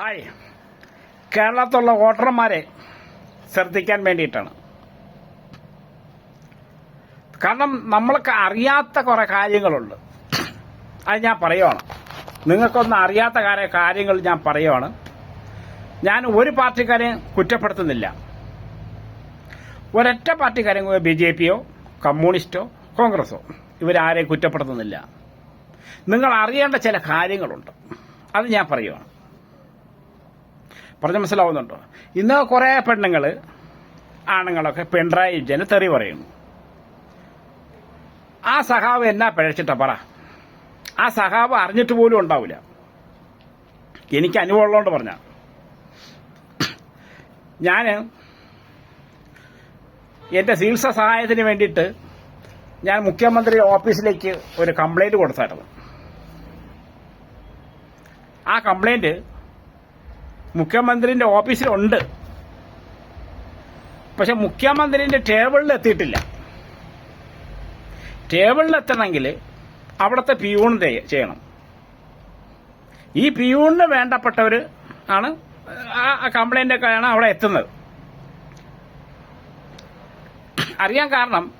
Hi. കേരളത്തിലുള്ള വോട്ടർമാരെ ശ്രദ്ധിക്കാൻ വേണ്ടിയിട്ടാണ്. കാരണം നമ്മൾക്ക് അറിയാത്ത കുറേ കാര്യങ്ങളുണ്ട്. അത് ഞാൻ പറയുവാണ്. നിങ്ങൾക്കൊന്നും അറിയാത്ത കാര്യങ്ങൾ ഞാൻ പറയുവാണ്. ഞാൻ ഒരു പാർട്ടിക്കാരെയും കുറ്റപ്പെടുത്തുന്നില്ല. ഒരൊറ്റ പാർട്ടിക്കാരെയും ബി ജെ പിയോ കമ്മ്യൂണിസ്റ്റോ കോൺഗ്രസോ ഇവരാരെയും കുറ്റപ്പെടുത്തുന്നില്ല. നിങ്ങൾ അറിയേണ്ട ചില കാര്യങ്ങളുണ്ട്. അത് ഞാൻ പറയുവാണ്. പറഞ്ഞ മനസ്സിലാവുന്നുണ്ടോ? ഇന്ന് കുറേ പെണ്ണുങ്ങൾ ആണുങ്ങളൊക്കെ പിണറായി വിജയന് തെറി പറയുന്നു ആ സഹാവ് എന്നാ പിഴച്ചിട്ട പറ. ആ സഹാവ് അറിഞ്ഞിട്ട് പോലും ഉണ്ടാവില്ല. എനിക്ക് അനുഭവം ഉള്ളതുകൊണ്ട് പറഞ്ഞ. ഞാൻ എന്റെ ചികിത്സ സഹായത്തിന് വേണ്ടിയിട്ട് ഞാൻ മുഖ്യമന്ത്രി ഓഫീസിലേക്ക് ഒരു കംപ്ലൈന്റ് കൊടുത്തായിരുന്നു. ആ കംപ്ലൈന്റ് മുഖ്യമന്ത്രിന്റെ ഓഫീസിലുണ്ട്. പക്ഷെ മുഖ്യമന്ത്രിന്റെ ടേബിളിൽ എത്തിയിട്ടില്ല ടേബിളിൽ എത്തണമെങ്കിൽ അവിടുത്തെ പിയൂൺ ചെയ്യ- ചെയ്യണം. ഈ പിയൂണിന് വേണ്ടപ്പെട്ടവർ ആണ് ആ കംപ്ലൈന്റ് ഒക്കെ ആണ് അവിടെ എത്തുന്നത്. അറിയാൻ കാരണം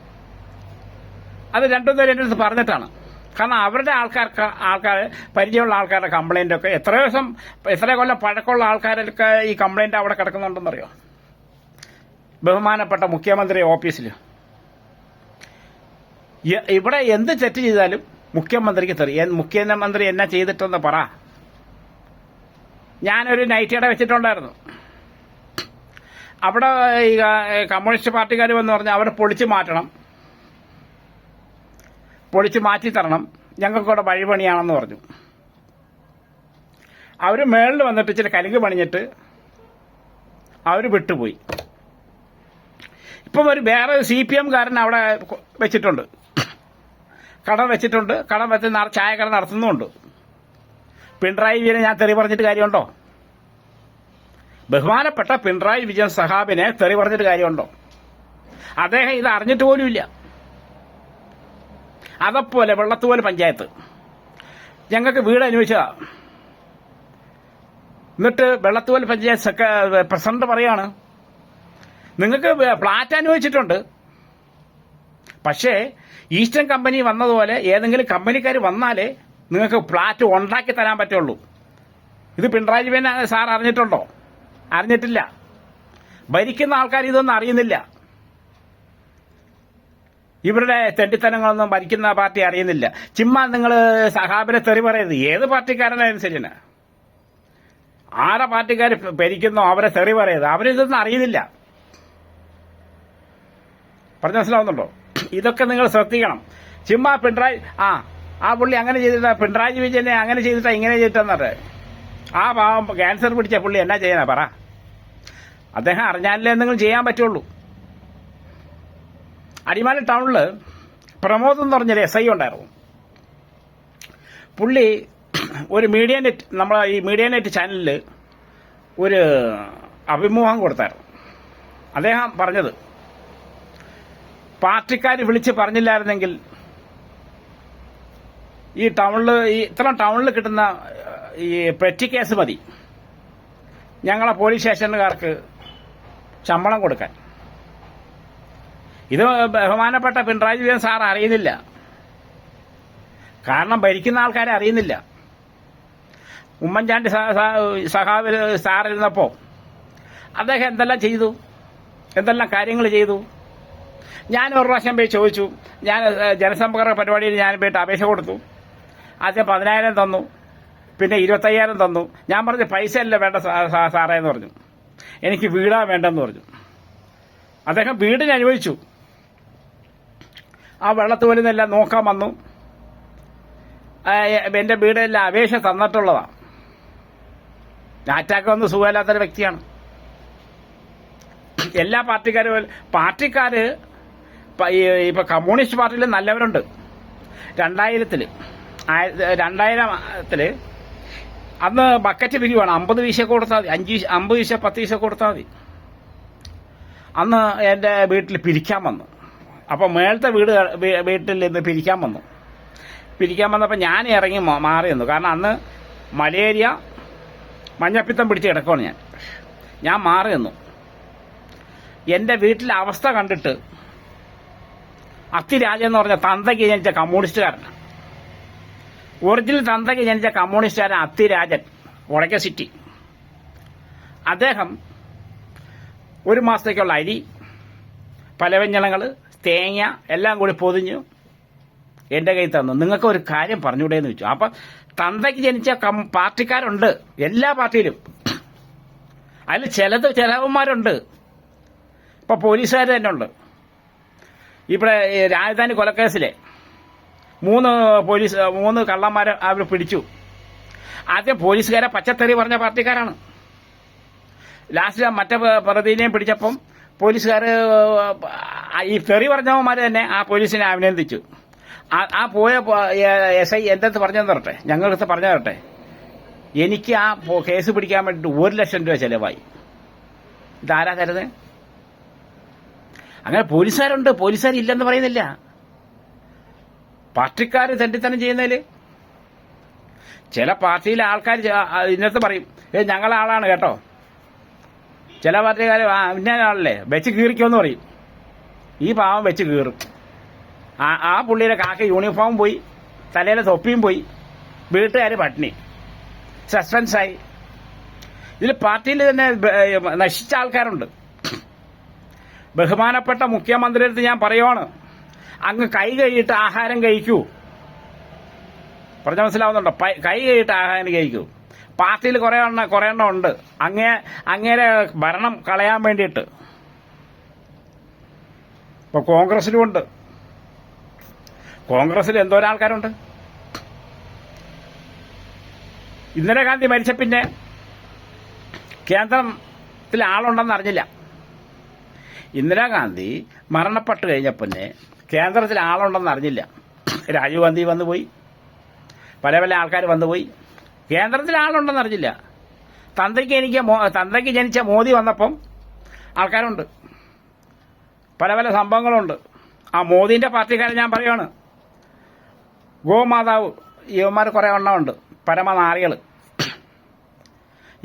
അത് രണ്ടും പേരും എന്റെ അടുത്ത് പറഞ്ഞിട്ടാണ്. കാരണം അവരുടെ ആൾക്കാർക്ക് ആൾക്കാർ പരിചയമുള്ള ആൾക്കാരുടെ കംപ്ലൈന്റ് ഒക്കെ എത്ര ദിവസം എത്ര കൊല്ലം പഴക്കമുള്ള ആൾക്കാരൊക്കെ ഈ കംപ്ലൈന്റ് അവിടെ കിടക്കുന്നുണ്ടെന്നറിയോ? ബഹുമാനപ്പെട്ട മുഖ്യമന്ത്രി ഓഫീസിൽ ഇവിടെ എന്ത് തെറ്റ് ചെയ്താലും മുഖ്യമന്ത്രിക്ക് തെറി. മുഖ്യമന്ത്രി എന്നാ ചെയ്തിട്ടെന്ന് പറ. ഞാനൊരു നൈറ്റിയുടെ വെച്ചിട്ടുണ്ടായിരുന്നു. അവിടെ ഈ കമ്മ്യൂണിസ്റ്റ് പാർട്ടിക്കാർ വന്ന് പറഞ്ഞാൽ അവരെ പൊളിച്ചു മാറ്റണം. പൊളിച്ച് മാറ്റി തരണം. ഞങ്ങൾക്കിവിടെ വഴിപണിയാണെന്ന് പറഞ്ഞു. അവർ മേളിൽ വന്നിട്ട് ഇച്ചിരി കലുങ്ക് പണിഞ്ഞിട്ട് അവർ വിട്ടുപോയി. ഇപ്പം ഒരു വേറെ സി പി എംകാരൻ അവിടെ വെച്ചിട്ടുണ്ട്. കട വെച്ചിട്ടുണ്ട്. കട വെച്ച് ചായക്കട നടത്തുന്നുമുണ്ട്. പിണറായി വിജയനെ ഞാൻ തെറി പറഞ്ഞിട്ട് കാര്യമുണ്ടോ? ബഹുമാനപ്പെട്ട പിണറായി വിജയൻ സഹാബിനെ തെറി പറഞ്ഞിട്ട് കാര്യമുണ്ടോ? അദ്ദേഹം ഇത് അറിഞ്ഞിട്ട് പോലുമില്ല. അതപോലെ വെള്ളത്തുപോലെ പഞ്ചായത്ത്. ഞങ്ങൾക്ക് വീട് അനുവദിച്ചതാ. എന്നിട്ട് വെള്ളത്തുപോലെ പഞ്ചായത്ത് പ്രസിഡന്റ് പറയാണ് നിങ്ങൾക്ക് ഫ്ലാറ്റ് അനുവദിച്ചിട്ടുണ്ട്. പക്ഷേ ഈസ്റ്റേൺ കമ്പനി വന്നതുപോലെ ഏതെങ്കിലും കമ്പനിക്കാർ വന്നാലേ നിങ്ങൾക്ക് ഫ്ലാറ്റ് ഉണ്ടാക്കി തരാൻ പറ്റുള്ളൂ. ഇത് പിണറായി സാർ അറിഞ്ഞിട്ടുണ്ടോ? അറിഞ്ഞിട്ടില്ല. ഭരിക്കുന്ന ആൾക്കാർ ഇതൊന്നും അറിയുന്നില്ല. ഇവരുടെ തെണ്ടിത്തനങ്ങളൊന്നും ഭരിക്കുന്ന പാർട്ടി അറിയുന്നില്ല. ചുമ്മാ നിങ്ങൾ സഹാബിനെ തെറി പറയരുത്. ഏത് പാർട്ടിക്കാരനായാലും ശരിയാണ് ആരെ പാർട്ടിക്കാർ ഭരിക്കുന്നോ അവരെ തെറി പറയരുത്. അവരിതൊന്നും അറിയുന്നില്ല. പറഞ്ഞ മനസ്സിലാവുന്നുണ്ടോ? ഇതൊക്കെ നിങ്ങൾ ശ്രദ്ധിക്കണം. ചുമ്മാ പിണറായി ആ ആ പുള്ളി അങ്ങനെ ചെയ്തിട്ടാ പിണറായി വിജയനെ അങ്ങനെ ചെയ്തിട്ടാ ഇങ്ങനെ ചെയ്തിട്ടെന്നിട്ട് ആ പാവം ക്യാൻസർ പിടിച്ച പുള്ളി എന്നാ ചെയ്യാനാ പറ. അദ്ദേഹം അറിഞ്ഞാലേ എന്തെങ്കിലും ചെയ്യാൻ പറ്റുള്ളൂ. അടിമാലി ടൗണിൽ പ്രമോദ് എന്ന് പറഞ്ഞൊരു എസ് ഐ ഉണ്ടായിരുന്നു. പുള്ളി ഒരു മീഡിയ നെറ്റ് നമ്മളെ ഈ മീഡിയ നെറ്റ് ചാനലിൽ ഒരു അഭിമുഖം കൊടുത്തായിരുന്നു. അദ്ദേഹം പറഞ്ഞത് പാർട്ടിക്കാർ വിളിച്ച് പറഞ്ഞില്ലായിരുന്നെങ്കിൽ ഈ ടൗണിൽ ഈ ഇത്ര ടൗണിൽ കിട്ടുന്ന ഈ പെറ്റി കേസ് മതി. ഞങ്ങളെ പോലീസ് സ്റ്റേഷനുകാർക്ക് ശമ്പളം കൊടുക്കാൻ. ഇത് ബഹുമാനപ്പെട്ട പിണറായി വിജയൻ സാർ അറിയുന്നില്ല. കാരണം ഭരിക്കുന്ന ആൾക്കാരെ അറിയുന്നില്ല. ഉമ്മൻചാണ്ടി സഹാബിൽ സാർ ഇരുന്നപ്പോൾ അദ്ദേഹം എന്തെല്ലാം ചെയ്തു? എന്തെല്ലാം കാര്യങ്ങൾ ചെയ്തു? ഞാൻ ഒരു പ്രാവശ്യം പോയി ചോദിച്ചു. ഞാൻ ജനസമ്പർക്ക പരിപാടിയിൽ ഞാൻ പോയിട്ട് അപേക്ഷ കൊടുത്തു. ആദ്യം പതിനായിരം തന്നു. പിന്നെ ഇരുപത്തയ്യായിരം തന്നു. ഞാൻ പറഞ്ഞു പൈസ അല്ല വേണ്ട സാറേ എന്ന് പറഞ്ഞു. എനിക്ക് വീടാ വേണ്ടെന്ന് പറഞ്ഞു. അദ്ദേഹം വീടിന് അനുവദിച്ചു ആ വെള്ളത്ത് വരുന്നെല്ലാം നോക്കാൻ വന്നു. എന്റെ വീടെല്ലാം അപേക്ഷ തന്നിട്ടുള്ളതാ. അറ്റാക്ക് വന്ന് സുഖമില്ലാത്തൊരു വ്യക്തിയാണ്. എല്ലാ പാർട്ടിക്കാരും പാർട്ടിക്കാര് പ- ഈ- ഇപ്പൊ കമ്മ്യൂണിസ്റ്റ് പാർട്ടിയിൽ നല്ലവരുണ്ട്. രണ്ടായിരത്തിൽ. രണ്ടായിരത്തിൽ അന്ന് ബക്കറ്റ് പിരിവാണ്. അമ്പത് വീശ കൊടുത്താൽ മതി. അഞ്ച് അമ്പത് വീശ പത്ത് വീശ കൊടുത്താൽ മതി. അന്ന് എന്റെ വീട്ടിൽ പിരിക്കാൻ വന്നു. അപ്പോൾ മേളത്തെ വീട് വീട്ടിൽ നിന്ന് പിരിക്കാൻ വന്നു. പിരിക്കാൻ വന്നപ്പോൾ ഞാൻ ഇറങ്ങി മാറി നിന്നു. കാരണം അന്ന് മലേറിയ മഞ്ഞപ്പിത്തം പിടിച്ച് കിടക്കുവാണ് ഞാൻ. ഞാൻ മാറി നിന്നു. എന്റെ വീട്ടിലെ അവസ്ഥ കണ്ടിട്ട് അത്തിരാജൻ എന്ന് പറഞ്ഞ തന്തയ്ക്ക് ജനിച്ച കമ്മ്യൂണിസ്റ്റുകാരനാണ് ഒറിജിനൽ തന്തയ്ക്ക് ജനിച്ച കമ്മ്യൂണിസ്റ്റുകാരൻ അത്തിരാജൻ ഒടക്ക സിറ്റി. അദ്ദേഹം ഒരു മാസത്തേക്കുള്ള അരി പലവ്യഞ്ജനങ്ങൾ തേങ്ങ എല്ലാം കൂടി പൊതിഞ്ഞു എന്റെ കയ്യിൽ തന്നു. നിങ്ങൾക്ക് ഒരു കാര്യം പറഞ്ഞൂടെ എന്ന് വെച്ചു അപ്പം തന്തയ്ക്ക് ജനിച്ച കം പാർട്ടിക്കാരുണ്ട്. എല്ലാ പാർട്ടിയിലും. അതിൽ ചിലത് ചിലവന്മാരുണ്ട്. ഇപ്പൊ പോലീസുകാർ തന്നെ ഉണ്ട് ഇവിടെ രാജധാനി കൊലക്കേസിലെ മൂന്ന് പോലീസ് മൂന്ന് കള്ളന്മാരെ അവർ പിടിച്ചു. ആദ്യം പോലീസുകാരെ പച്ചത്തെറി പറഞ്ഞ പാർട്ടിക്കാരാണ്. ലാസ്റ്റ് മറ്റേ പ്രതിനെയും പിടിച്ചപ്പം പോലീസുകാർ ഈ തെറി പറഞ്ഞവന്മാർ തന്നെ ആ പോലീസിനെ അഭിനന്ദിച്ചു. ആ- പോയ എസ് ഐ എന്റെ പറഞ്ഞു തരട്ടെ ഞങ്ങളുടെ പറഞ്ഞു തരട്ടെ? എനിക്ക് ആ കേസ് പിടിക്കാൻ വേണ്ടിയിട്ട് ഒരു ലക്ഷം രൂപ ചെലവായി. ഇതാരാ തരുന്നത് അങ്ങനെ പോലീസുകാരുണ്ട്. പോലീസുകാർ ഇല്ലെന്ന് പറയുന്നില്ല. പാർട്ടിക്കാർ തെണ്ടിത്തനം ചെയ്യുന്നതിൽ ചില പാർട്ടിയിലെ ആൾക്കാർ ഇന്നത്തെ പറയും ഏ ഞങ്ങളാളാണ് കേട്ടോ. ചില പാർട്ടിക്കാർ ഇന്ന വെച്ച് കീറിക്കോന്ന് പറയും. ഈ പാവം വെച്ച് കീറും. ആ ആ പുള്ളിയുടെ കാക്ക യൂണിഫോം പോയി തലയിലെ തൊപ്പിയും പോയി വീട്ടുകാർ പട്ടിണി. സസ്പെൻസായി. ഇതിൽ പാർട്ടിയിൽ തന്നെ നശിച്ച ആൾക്കാരുണ്ട്. ബഹുമാനപ്പെട്ട മുഖ്യമന്ത്രിയുടെ അടുത്ത് ഞാൻ പറയുവാണ് അങ്ങ് കൈ കഴിയിട്ട് ആഹാരം കഴിക്കൂ. പറഞ്ഞ മനസ്സിലാവുന്നുണ്ടോ? കൈ കഴിയിട്ട് ആഹാരം കഴിക്കൂ. പാർട്ടിയിൽ കുറേ എണ്ണം കുറേ എണ്ണം ഉണ്ട്. അങ്ങേ അങ്ങേരെ ഭരണം കളയാൻ വേണ്ടിയിട്ട്. ഇപ്പൊ കോൺഗ്രസിലും ഉണ്ട്. കോൺഗ്രസിൽ എന്തോരം ആൾക്കാരുണ്ട്. ഇന്ദിരാഗാന്ധി മരിച്ച പിന്നെ കേന്ദ്രത്തിൽ ആളുണ്ടെന്ന് അറിഞ്ഞില്ല. ഇന്ദിരാഗാന്ധി മരണപ്പെട്ട് കഴിഞ്ഞ പിന്നെ കേന്ദ്രത്തിൽ ആളുണ്ടെന്ന് അറിഞ്ഞില്ല. രാജീവ് ഗാന്ധി വന്നുപോയി. പല പല ആൾക്കാർ വന്നുപോയി. കേന്ദ്രത്തിൽ ആളുണ്ടെന്ന് അറിഞ്ഞില്ല. തന്ത്രിക്ക് എനിക്ക് തന്ത്രിക്ക് ജനിച്ച മോദി വന്നപ്പം ആൾക്കാരുണ്ട്. പല പല സംഭവങ്ങളുണ്ട്. ആ മോദിന്റെ പാർട്ടിക്കാരെ ഞാൻ പറയുകയാണ് ഗോമാതാവ് യുവന്മാർ കുറേ എണ്ണമുണ്ട് പരമനാറികൾ.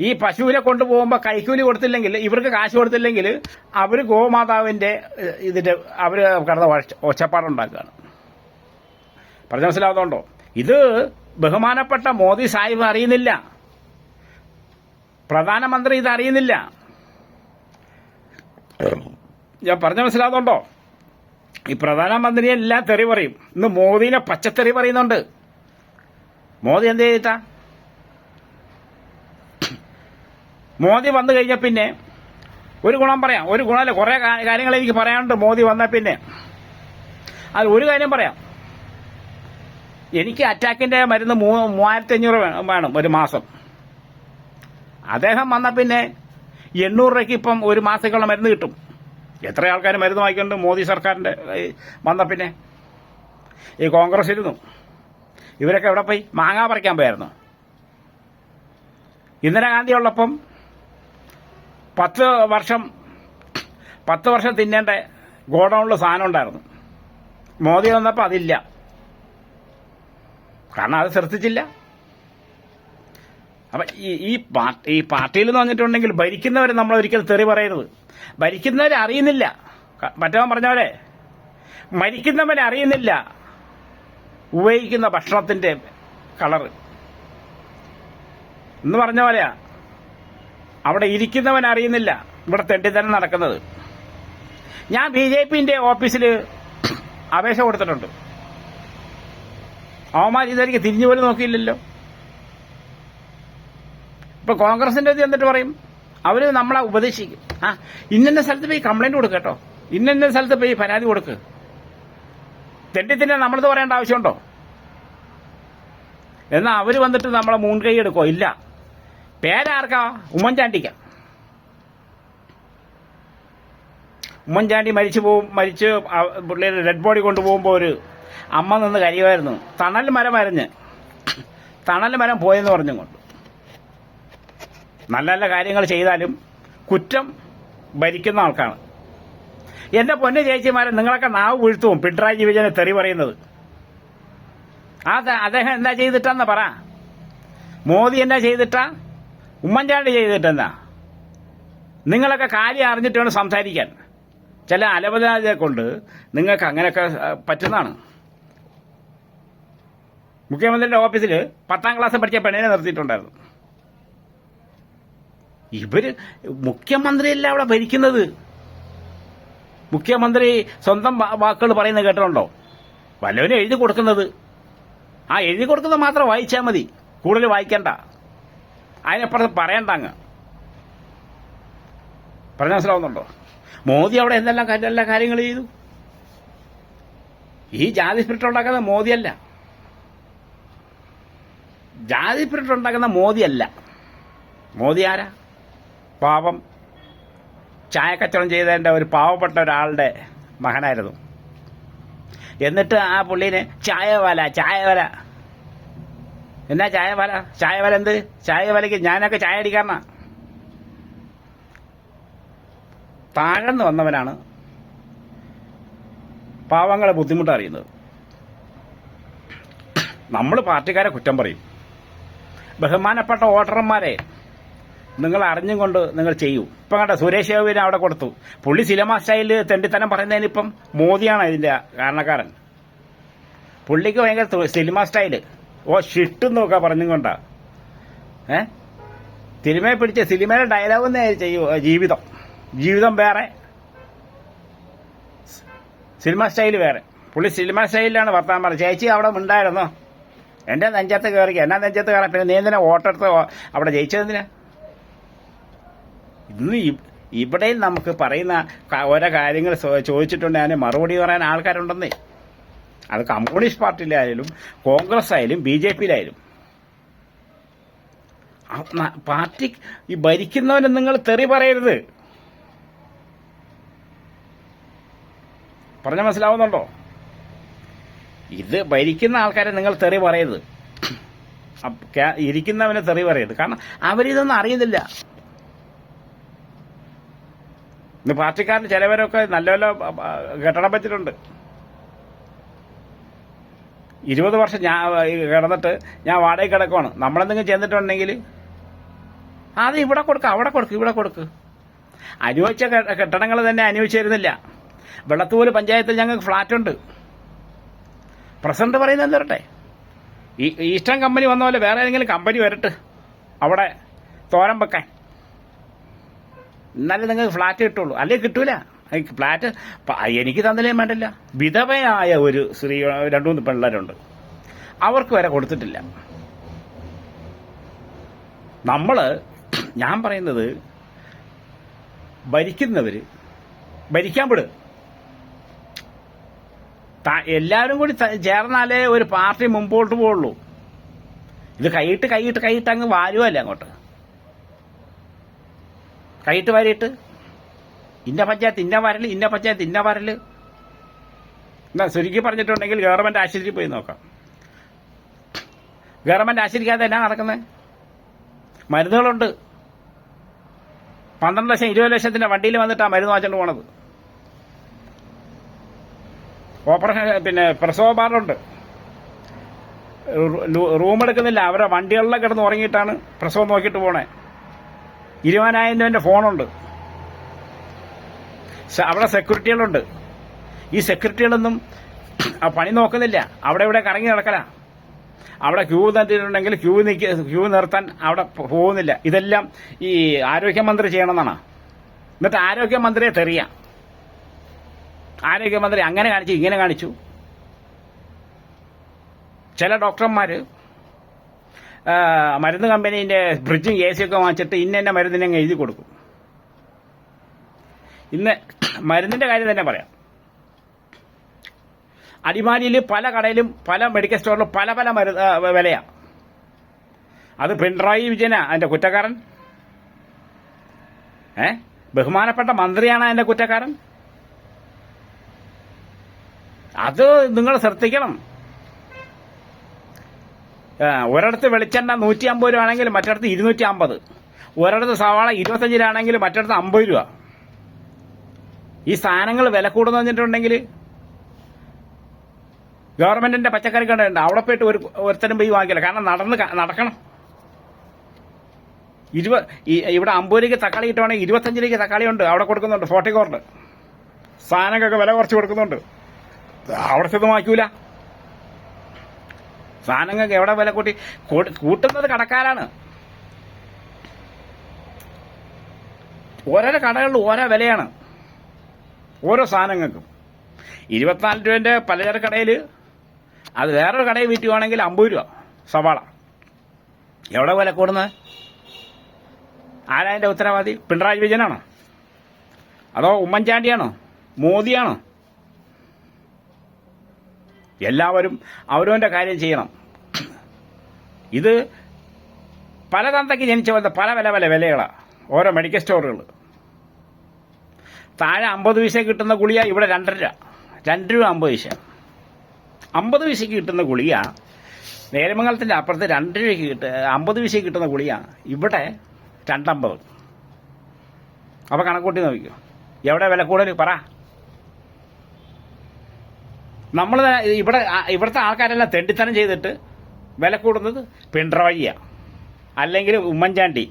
ഈ പശുവിനെ കൊണ്ടുപോകുമ്പോൾ കൈക്കൂലി കൊടുത്തില്ലെങ്കിൽ ഇവർക്ക് കാശ് കൊടുത്തില്ലെങ്കിൽ അവർ ഗോമാതാവിന്റെ ഇതിന്റെ അവർ കിടന്ന ഒച്ച- ഒച്ചപ്പാടുണ്ടാക്കുകയാണ്. പറഞ്ഞ മനസ്സിലാവുന്നുണ്ടോ? ഇത് ബഹുമാനപ്പെട്ട മോദി സാഹിബ് അറിയുന്നില്ല. പ്രധാനമന്ത്രി ഇത് അറിയുന്നില്ല. ഞാൻ പറഞ്ഞ മനസ്സിലാകുന്നുണ്ടോ ഈ പ്രധാനമന്ത്രി എല്ലാം തെറി പറയും. ഇന്ന് മോദിനെ പച്ചത്തെറി പറയുന്നുണ്ട്. മോദി എന്ത് ചെയ്തിട്ടാ? മോദി വന്നു കഴിഞ്ഞ പിന്നെ ഒരു ഗുണം പറയാം. ഒരു ഗുണമല്ല കുറെ കാര്യങ്ങൾ എനിക്ക് പറയാനുണ്ട്. മോദി വന്ന പിന്നെ. അത് ഒരു കാര്യം പറയാം. എനിക്ക് അറ്റാക്കിന്റെ മരുന്ന് മൂ- മൂവായിരത്തി അഞ്ഞൂറ് വേണം ഒരു മാസം. അദ്ദേഹം വന്ന പിന്നെ എണ്ണൂറ് രൂപയ്ക്ക് ഇപ്പം ഒരു മാസത്തേക്കുള്ള മരുന്ന് കിട്ടും. എത്ര ആൾക്കാർ മരുന്ന് വാങ്ങിക്കുന്നുണ്ട്? മോദി സർക്കാരിന്റെ വന്ന പിന്നെ ഈ കോൺഗ്രസ് ഇരുന്നു ഇവരൊക്കെ എവിടെ പോയി? മാങ്ങാ പറിക്കാൻ പോയായിരുന്നു. ഇന്ദിരാഗാന്ധി ഉള്ളപ്പം പത്ത് വർഷം പത്ത് വർഷം തിന്നേണ്ട ഗോഡൗണിൽ സാധനം ഉണ്ടായിരുന്നു. മോദി വന്നപ്പോൾ അതില്ല. കാരണം അത് ശ്രദ്ധിച്ചില്ല. അപ്പൊ ഈ ഈ പാർട്ടി ഈ പാർട്ടിയിൽ എന്ന് പറഞ്ഞിട്ടുണ്ടെങ്കിൽ ഭരിക്കുന്നവരെ നമ്മൾ ഒരിക്കലും തെറി പറയരുത്. ഭരിക്കുന്നവരെ അറിയുന്നില്ല. മറ്റവൻ പറഞ്ഞവരെ മരിക്കുന്നവനെ അറിയുന്നില്ല. ഉപയോഗിക്കുന്ന ഭക്ഷണത്തിന്റെ കളറ്. എന്ന് പറഞ്ഞ പോലെയാ. അവിടെ ഇരിക്കുന്നവൻ അറിയുന്നില്ല. ഇവിടെ തെണ്ടിത്തരം നടക്കുന്നത്. ഞാൻ ബി ജെ പിന്റെ ഓഫീസിൽ അപേക്ഷ കൊടുത്തിട്ടുണ്ട്. അവന്മാർ ഇതായിരിക്കും തിരിഞ്ഞു പോലും നോക്കിയില്ലല്ലോ. ഇപ്പൊ കോൺഗ്രസിന്റെ ഇത് എന്നിട്ട് പറയും അവർ നമ്മളെ ഉപദേശിക്കും. ആ ഇന്ന സ്ഥലത്ത് പോയി കംപ്ലൈന്റ് കൊടുക്കട്ടോ കേട്ടോ. ഇന്ന സ്ഥലത്ത് പോയി പരാതി കൊടുക്ക്. തന്നെ നമ്മളത് പറയേണ്ട ആവശ്യമുണ്ടോ? എന്നാ അവർ വന്നിട്ട് നമ്മളെ മുൻകൈ എടുക്കോ? ഇല്ല. പേരാർക്കാ? ഉമ്മൻചാണ്ടിക്ക. ഉമ്മൻചാണ്ടി മരിച്ചു പോവും മരിച്ച് പുള്ളിയുടെ ഡെഡ് ബോഡി കൊണ്ടുപോകുമ്പോൾ ഒരു അമ്മ നിന്ന് കരയുമായിരുന്നു. തണൽ മരം അരഞ്ഞ്. തണൽ മരം പോയെന്ന് പറഞ്ഞും കൊണ്ട് നല്ല നല്ല കാര്യങ്ങൾ ചെയ്താലും കുറ്റം ഭരിക്കുന്ന ആൾക്കാണ്. എന്റെ പൊന്നു ചേച്ചിമാരെ നിങ്ങളൊക്കെ നാവ് വീഴ്ത്തും. പിണറായി വിജയനെ തെറി പറയുന്നത്. ആ അദ്ദേഹം എന്താ ചെയ്തിട്ടെന്ന് പറ. മോദി എന്നാ ചെയ്തിട്ടാ? ഉമ്മൻചാണ്ടി ചെയ്തിട്ടെന്നാ? നിങ്ങളൊക്കെ കാര്യം അറിഞ്ഞിട്ട് വേണം സംസാരിക്കാൻ. ചില അലപതാതെ കൊണ്ട് നിങ്ങൾക്ക് അങ്ങനെയൊക്കെ പറ്റുന്നതാണ്. മുഖ്യമന്ത്രിയുടെ ഓഫീസിൽ പത്താം ക്ലാസ് പഠിച്ച പെണ്ണിനെ നിർത്തിയിട്ടുണ്ടായിരുന്നു. ഇവർ മുഖ്യമന്ത്രിയല്ല അവിടെ ഭരിക്കുന്നത്. മുഖ്യമന്ത്രി സ്വന്തം വാക്കുകൾ പറയുന്നത് കേട്ടിട്ടുണ്ടോ? വല്ലവനും എഴുതി കൊടുക്കുന്നത്. ആ എഴുതി കൊടുക്കുന്നത് മാത്രം വായിച്ചാൽ മതി. കൂടുതൽ വായിക്കണ്ട. അതിനപ്പുറത്ത് പറയണ്ട അങ്ങ്. പറഞ്ഞ മനസ്സിലാവുന്നുണ്ടോ മോദി അവിടെ എന്തെല്ലാം എല്ലാ കാര്യങ്ങൾ ചെയ്തു? ഈ ജാതി സ്പിരിറ്റ് ഉണ്ടാക്കുന്നത് മോദിയല്ല. ജാതി പ്രിന്റ് ഉണ്ടാക്കുന്ന മോദിയല്ല. മോദി ആരാ? പാപം ചായക്കച്ചവടം ചെയ്തതിന്റെ ഒരു പാവപ്പെട്ട ഒരാളുടെ മകനായിരുന്നു. എന്നിട്ട് ആ പുള്ളീനെ ചായ വല ചായ വല എന്നാ ചായ വല ചായ വല എന്ത്? ചായ വലയ്ക്ക് ഞാനൊക്കെ ചായ അടിക്കാരനാ. താഴ്ന്നു വന്നവനാണ് പാവങ്ങളെ ബുദ്ധിമുട്ട് അറിയുന്നത് നമ്മൾ പാർട്ടിക്കാരെ കുറ്റം പറയും. ബഹുമാനപ്പെട്ട വോട്ടർമാരെ നിങ്ങൾ അറിഞ്ഞുകൊണ്ട് നിങ്ങൾ ചെയ്യൂ. ഇപ്പം കണ്ട സുരേഷ് ഗോപിനെ അവിടെ കൊടുത്തു. പുള്ളി സിനിമ സ്റ്റൈലിൽ തെണ്ടിത്തനം പറയുന്നതിനിപ്പം മോദിയാണ് ഇതിന്റെ കാരണക്കാരൻ. പുള്ളിക്ക് ഭയങ്കര സിനിമ സ്റ്റൈൽ. ഓ ഷിട്ട് നോക്കാ പറഞ്ഞും കൊണ്ടാ. ഏ? സിനിമയെ പിടിച്ച സിനിമയിലെ ഡയലോഗ് തന്നെ ചെയ്യൂ ജീവിതം. ജീവിതം വേറെ. സിനിമ സ്റ്റൈൽ വേറെ. പുള്ളി സിനിമ സ്റ്റൈലിലാണ് വർത്താൻ പറഞ്ഞത്. ചേച്ചി അവിടെ ഉണ്ടായിരുന്നോ? എന്റെ നെഞ്ചത്ത് കയറി എന്നാ നെഞ്ചത്ത് കയറാൻ പിന്നെ നീ എന്തിനാ വോട്ടെടുത്ത് അവിടെ ജയിച്ചതെന്തിനാ ഇന്ന് ഇവിടെയും നമുക്ക് പറയുന്ന ഓരോ കാര്യങ്ങൾ ചോദിച്ചിട്ടുണ്ടെങ്കിൽ അതിന് മറുപടി പറയാൻ ആൾക്കാരുണ്ടെന്നേ. അത് കമ്മ്യൂണിസ്റ്റ് പാർട്ടിയിലായാലും കോൺഗ്രസ് ആയാലും ബി ജെ പിയിലായാലും. പാർട്ടി ഈ ഭരിക്കുന്നവന് നിങ്ങൾ തെറി പറയരുത്. പറഞ്ഞ മനസ്സിലാവുന്നുണ്ടോ? ഇത് ഭരിക്കുന്ന ആൾക്കാരെ നിങ്ങൾ തെറി പറയരുത്. ഇരിക്കുന്നവനെ തെറി പറയരുത്. കാരണം അവരിതൊന്നും അറിയുന്നില്ല. ഇന്ന് പാർട്ടിക്കാരന് ചിലവരൊക്കെ നല്ല നല്ല കെട്ടണം വെച്ചിട്ടുണ്ട്. ഇരുപത് വർഷം ഞാൻ കിടന്നിട്ട് ഞാൻ വാടക കിടക്കുവാണ്. നമ്മളെന്തെങ്കിലും ചെന്നിട്ടുണ്ടെങ്കിൽ അത് ഇവിടെ കൊടുക്ക് അവിടെ കൊടുക്ക് ഇവിടെ കൊടുക്ക്. അനുവദിച്ച കെട്ടിടങ്ങൾ തന്നെ അനുവദിച്ചിരുന്നില്ല. വെള്ളത്തൂര് പഞ്ചായത്തിൽ ഞങ്ങൾക്ക് ഫ്ലാറ്റ് ഉണ്ട് പ്രസിഡന്റ് പറയുന്നത് എന്തരട്ടെ? ഈ ഈസ്റ്റേൺ കമ്പനി വന്ന പോലെ വേറെ ഏതെങ്കിലും കമ്പനി വരട്ടെ. അവിടെ തോരൻ വെക്കാൻ. എന്നാലേ നിങ്ങൾക്ക് ഫ്ലാറ്റ് കിട്ടുള്ളൂ. അല്ലേ കിട്ടൂല? ഫ്ലാറ്റ് എനിക്ക് തന്നില്ലേ വേണ്ടില്ല. വിധവയായ ഒരു സ്ത്രീ രണ്ടു മൂന്ന് പിള്ളേരുണ്ട്. അവർക്ക് വരെ കൊടുത്തിട്ടില്ല. നമ്മൾ ഞാൻ പറയുന്നത് ഭരിക്കുന്നവര് ഭരിക്കാൻ ത- എല്ലാവരും കൂടി ചേർന്നാലേ ഒരു പാർട്ടി മുമ്പോട്ട് പോവുള്ളൂ. ഇത് കൈയിട്ട് കൈയിട്ട് കൈയിട്ട് അങ്ങ് വാരുവല്ലേ അങ്ങോട്ട്? കൈയിട്ട് വാരിയിട്ട്. ഇന്ന പഞ്ചായത്ത് ഇന്ന വരൽ ഇന്ന പഞ്ചായത്ത് ഇന്ന വരൽ. എന്നാ ചുരുക്കി പറഞ്ഞിട്ടുണ്ടെങ്കിൽ ഗവൺമെന്റ് ആശുപത്രിയിൽ പോയി നോക്കാം. ഗവൺമെന്റ് ആശുപത്രിക്കകത്ത് എന്നാ നടക്കുന്നത് മരുന്നുകളുണ്ട്. പന്ത്രണ്ട് ലക്ഷം ഇരുപത് ലക്ഷത്തിന്റെ വണ്ടിയിൽ വന്നിട്ടാണ് മരുന്ന് വാങ്ങിച്ചോണ്ട് പോണത്. ഓപ്പറേഷൻ പിന്നെ പ്രസവ വാർഡുണ്ട് റൂം എടുക്കുന്നില്ല. അവരെ വണ്ടികളിലൊക്കെ കിടന്ന് ഉറങ്ങിയിട്ടാണ് പ്രസവം നോക്കിയിട്ട് പോണേ. ഇരുപതിനായിരം രൂപന്റെ ഫോണുണ്ട് അവിടെ സെക്യൂരിറ്റികളുണ്ട്. ഈ സെക്യൂരിറ്റികളൊന്നും പണി നോക്കുന്നില്ല. അവിടെ ഇവിടെ കറങ്ങി നടക്കല. അവിടെ ക്യൂ നിർത്തിയിട്ടുണ്ടെങ്കിൽ ക്യൂ നിൽക്കി ക്യൂ നിർത്താൻ അവിടെ പോകുന്നില്ല. ഇതെല്ലാം ഈ ആരോഗ്യമന്ത്രി ചെയ്യണമെന്നാണ്. എന്നിട്ട് ആരോഗ്യമന്ത്രിയെ തെറിയാം. ആരോഗ്യമന്ത്രി അങ്ങനെ കാണിച്ചു ഇങ്ങനെ കാണിച്ചു. ചില ഡോക്ടർമാർ മരുന്ന് കമ്പനീന്റെ ഫ്രിഡ്ജും എ സി ഒക്കെ വാങ്ങിച്ചിട്ട് ഇന്ന മരുന്നിനെ എഴുതി കൊടുക്കും. ഇന്ന് മരുന്നിന്റെ കാര്യം തന്നെ പറയാം. അടിമാലിയിൽ പല കടയിലും പല മെഡിക്കൽ സ്റ്റോറിലും പല പല മരുന്ന് വിലയാണ് വിലയാ. അത് പിണറായി വിജയനാ അതിന്റെ കുറ്റക്കാരൻ. ഏ? ബഹുമാനപ്പെട്ട മന്ത്രിയാണ് അതിന്റെ കുറ്റക്കാരൻ. അത് നിങ്ങൾ ശ്രദ്ധിക്കണം. ഒരിടത്ത് വെളിച്ചെണ്ണ നൂറ്റി അമ്പത് രൂപ ആണെങ്കിൽ മറ്റിടത്ത് ഇരുന്നൂറ്റി അമ്പത് ഒരിടത്ത് സവാള ഇരുപത്തഞ്ച് രൂപ ആണെങ്കിൽ മറ്റിടത്ത് അമ്പത് രൂപ. ഈ സാധനങ്ങൾ വില കൂടുന്നു വെച്ചിട്ടുണ്ടെങ്കിൽ ഗവൺമെന്റിന്റെ പച്ചക്കറി കണ്ടുണ്ട് അവിടെ പോയിട്ട് ഒരു ഒരുത്തരം പോയി വാങ്ങിക്കില്ല. കാരണം നടന്ന് നടക്കണം. ഇരുപ ഇവിടെ അമ്പത് രൂപയ്ക്ക് തക്കാളി കിട്ടുവാണെങ്കിൽ ഇരുപത്തഞ്ച് രൂപയ്ക്ക് തക്കാളി ഉണ്ട്. അവിടെ കൊടുക്കുന്നുണ്ട്. ഫോർട്ടിക്കോറിൽ സാധനങ്ങൾക്കൊക്കെ വില കുറച്ച് കൊടുക്കുന്നുണ്ട്. അവിടെ വാങ്ങിക്കൂല സാധനങ്ങൾക്ക് എവിടെ വില കൂട്ടി? കൂട്ടി- കൂട്ടുന്നത് കടക്കാരാണ്. ഓരോ കടകളിലും ഓരോ വിലയാണ്. ഓരോ സാധനങ്ങൾക്കും. ഇരുപത്തിനാല് രൂപന്റെ പലചരക്ക് കടയിൽ അത് വേറൊരു കടയിൽ വിറ്റുവാണെങ്കിൽ അമ്പത് രൂപ സവാള. എവിടെ വില കൂടുന്നത്? ആരാ അതിന്റെ ഉത്തരവാദി? പിണറായി വിജയനാണോ? അതോ ഉമ്മൻചാണ്ടിയാണോ? മോദിയാണോ? എല്ലാവരും അവരവന്റെ കാര്യം ചെയ്യണം. ഇത് പല തന്തയ്ക്ക് ജനിച്ച പോലത്തെ പല വില വില വിലകളാണ് ഓരോ മെഡിക്കൽ സ്റ്റോറുകൾ താഴെ അമ്പത് പൈസ കിട്ടുന്ന ഗുളിക ഇവിടെ രണ്ടര. രണ്ട് രൂപ അമ്പത് പൈസ. അമ്പത് പൈസയ്ക്ക് കിട്ടുന്ന ഗുളിക നേരമംഗലത്തിന്റെ അപ്പുറത്ത് രണ്ട് രൂപയ്ക്ക് കിട്ട അമ്പത് പൈസയ്ക്ക് കിട്ടുന്ന ഗുളിക ഇവിടെ രണ്ടമ്പത്. അപ്പൊ കണക്കൂട്ടി നോക്കിക്കോ. എവിടെ വില കൂടുതൽ പറ. നമ്മൾ ഇവിടെ ഇവിടുത്തെ ആൾക്കാരെല്ലാം തെണ്ടിത്തനം ചെയ്തിട്ട് വില കൂടുന്നത് പിണറായിയാണ് അല്ലെങ്കിൽ ഉമ്മൻചാണ്ടി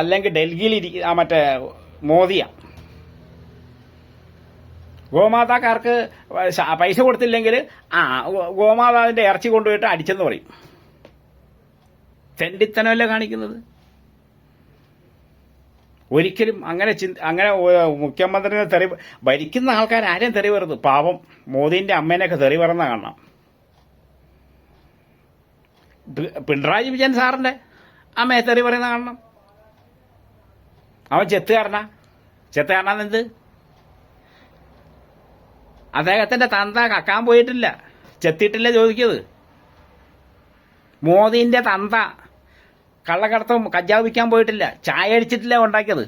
അല്ലെങ്കിൽ ഡൽഹിയിൽ ഇരിക്കുന്ന മറ്റേ മോദിയ. ഗോമാതാക്കാർക്ക് പൈസ കൊടുത്തില്ലെങ്കിൽ ആ ഗോമാതാവിന്റെ ഇറച്ചി കൊണ്ടുപോയിട്ട് അടിച്ചെന്ന് പറയും. തെണ്ടിത്തനമല്ല കാണിക്കുന്നത്? ഒരിക്കലും അങ്ങനെ ചിന്ത അങ്ങനെ മുഖ്യമന്ത്രിനെ തെറി ഭരിക്കുന്ന ആൾക്കാർ ആരെയും തെറി പാപം പാവം മോദീന്റെ അമ്മേനെയൊക്കെ തെറി പറയുന്ന കാണാം പി- പിണറായി വിജയൻ സാറിന്റെ അമ്മയെ തെറി പറയുന്ന കാണണം. അവൻ ചെത്തുകാരനാ. എന്ത് അദ്ദേഹത്തിന്റെ തന്ത കക്കാൻ പോയിട്ടില്ല. ചെത്തിയിട്ടില്ല ചോദിക്കത് മോദിന്റെ തന്ത കള്ളക്കടത്തും കഞ്ചാവ് വിൽക്കാൻ പോയിട്ടില്ല. ചായ അടിച്ചിട്ടില്ല ഉണ്ടാക്കിയത്.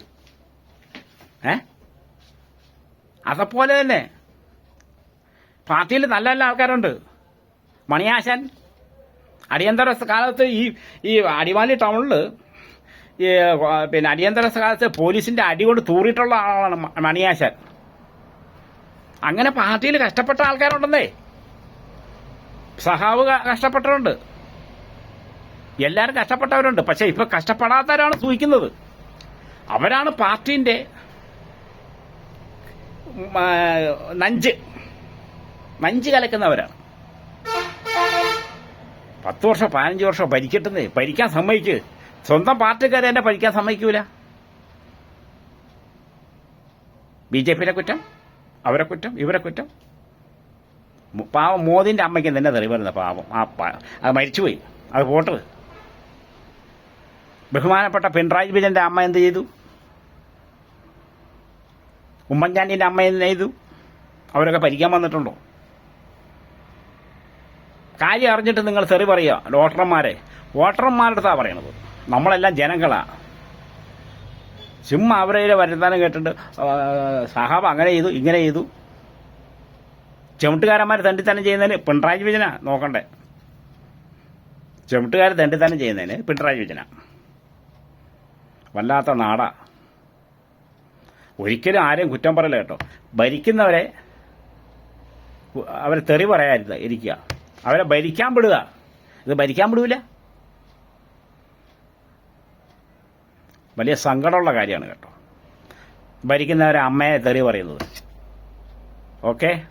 ഏ? അതപ്പോലെ തന്നെ പാർട്ടിയിൽ നല്ല നല്ല ആൾക്കാരുണ്ട്. മണിയാശൻ അടിയന്തര കാലത്ത് ഈ ഈ അടിമാലി ടൗണിൽ ഈ പിന്നെ അടിയന്തര കാലത്ത് പോലീസിന്റെ അടി കൊണ്ട് തൂറിയിട്ടുള്ള ആളാണ് മണിയാശൻ. അങ്ങനെ പാർട്ടിയിൽ കഷ്ടപ്പെട്ട ആൾക്കാരുണ്ടെന്നേ. സഹാവ് കഷ്ടപ്പെട്ടിട്ടുണ്ട് എല്ലാവരും കഷ്ടപ്പെട്ടവരുണ്ട്. പക്ഷെ ഇപ്പൊ കഷ്ടപ്പെടാത്തവരാണ് സൂചിക്കുന്നത്. അവരാണ് പാർട്ടിന്റെ നഞ്ച്. നഞ്ച് കലക്കുന്നവരാണ്. പത്ത് വർഷം പതിനഞ്ച് വർഷം ഭരിക്കട്ടെന്ന് ഭരിക്കാൻ സമ്മതിക്ക്. സ്വന്തം പാർട്ടിക്കാരെ എന്നെ ഭരിക്കാൻ സമ്മതിക്കൂല. ബി ജെ പിയിലെ കുറ്റം അവരെ കുറ്റം ഇവരെ കുറ്റം. പാവം മോദിന്റെ അമ്മയ്ക്ക് തന്നെ തെറി വരുന്ന പാവം. ആ മരിച്ചുപോയി. അത് പോട്ടത്. ബഹുമാനപ്പെട്ട പിണറായി വിജയന്റെ അമ്മ എന്ത് ചെയ്തു? ഉമ്മൻചാണ്ടിന്റെ അമ്മ എന്ത് ചെയ്തു? അവരൊക്കെ ഭരിക്കാൻ വന്നിട്ടുണ്ടോ? കാര്യം അറിഞ്ഞിട്ട് നിങ്ങൾ തെറി പറയുക ഡോക്ടർമാരെ വോട്ടർമാരുടെ പറയണത്. നമ്മളെല്ലാം ജനങ്ങളാണ് ചുമ്മാ അവരെ വരുത്താനം കേട്ടിട്ട് സഹാബ് അങ്ങനെ ചെയ്തു ഇങ്ങനെ ചെയ്തു. ചുമട്ടുകാരന്മാർ തണ്ടിത്തനം ചെയ്യുന്നതിന് പിണറായി വിജന നോക്കണ്ടേ. ചുമട്ടുകാർ തണ്ടിത്തനം ചെയ്യുന്നതിന് പിണറായി വിജയനാ. വല്ലാത്ത നാടാ. ഒരിക്കലും ആരെയും കുറ്റം പറയില്ല കേട്ടോ. ഭരിക്കുന്നവരെ അവരെ തെറി പറയാരുത് ഇരിക്കുക. അവരെ ഭരിക്കാൻ വിടുക. ഇത് ഭരിക്കാൻ വിടൂല. വലിയ സങ്കടമുള്ള കാര്യമാണ് കേട്ടോ. ഭരിക്കുന്നവരെ അമ്മയെ തെറി പറയുന്നത്. ഓക്കെ?